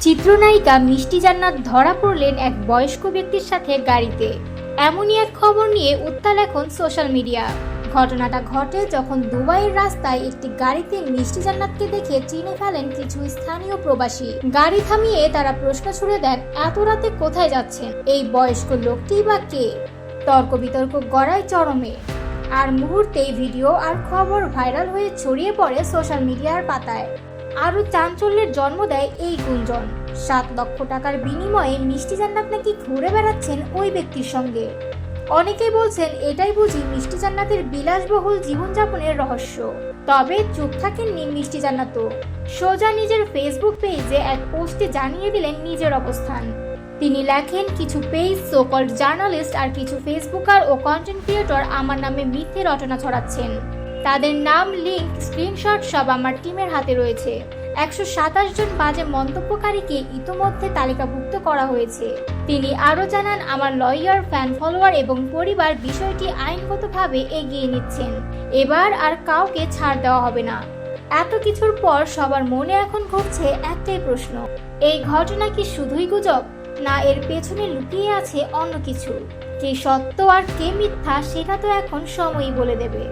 চিত্রনায়িকা মিষ্টি জান্নাত ধরা পড়লেন এক বয়স্ক ব্যক্তির সাথে গাড়িতে। এমনই এক খবর নিয়ে উত্তাল এখন সোশ্যাল মিডিয়া। ঘটনাটা ঘটে যখন দুবাইয়ের রাস্তায় একটি গাড়িতে মিষ্টি জান্নাতকে দেখে চিনে ফেলেন কিছু স্থানীয় প্রবাসী। গাড়ি থামিয়ে তারা প্রশ্ন ছুড়ে দেন এত রাতে কোথায় যাচ্ছেন? এই বয়স্ক লোকটি বা কে? তর্ক বিতর্ক গড়ায় চরমে। আর মুহূর্তেই ভিডিও আর খবর ভাইরাল হয়ে ছড়িয়ে পড়ে সোশ্যাল মিডিয়ার পাতায়। আরও চাঞ্চল্যের জন্ম দেয় এই গুঞ্জন। সাত লক্ষ টাকার বিনিময়ে মিষ্টি জান্নাত নাকি ঘুরে বেড়াচ্ছেন ওই ব্যক্তির সঙ্গে। অনেকেই বলছেন, এটাই বুঝি মিষ্টি জান্নাতের বিলাসবহুল জীবনযাপনের রহস্য। তবে চুপ থাকেননি মিষ্টি জান্নাতও। সোজা নিজের ফেসবুক পেজে এক পোস্টে জানিয়ে দিলেন নিজের অবস্থান। তিনি লেখেন, কিছু পেজ সোকল জার্নালিস্ট আর কিছু ফেসবুকার ও কন্টেন্ট ক্রিয়েটর আমার নামে মিথ্যে রটনা ছড়াচ্ছেন। তাদের নাম লিঙ্ক স্ক্রিনশট সব আমার টিমের হাতে রয়েছে। একশো সাতাশ জন বাজে মন্তব্যকারীকে ইতোমধ্যে তালিকাভুক্ত করা হয়েছে। তিনি আরও জানান, আমার লয়ার ফ্যান ফলোয়ার এবং পরিবার বিষয়টি আইনগতভাবে এগিয়ে নিচ্ছেন। এবার আর কাউকে ছাড় দেওয়া হবে না। এত কিছুর পর সবার মনে এখন ঘুরছে একটাই প্রশ্ন, এই ঘটনা কি শুধুই গুজব? না এর পেছনে লুকিয়ে আছে অন্য কিছু। কে সত্য আর কে মিথ্যা, সেটা তো এখন সময়ই বলে দেবে।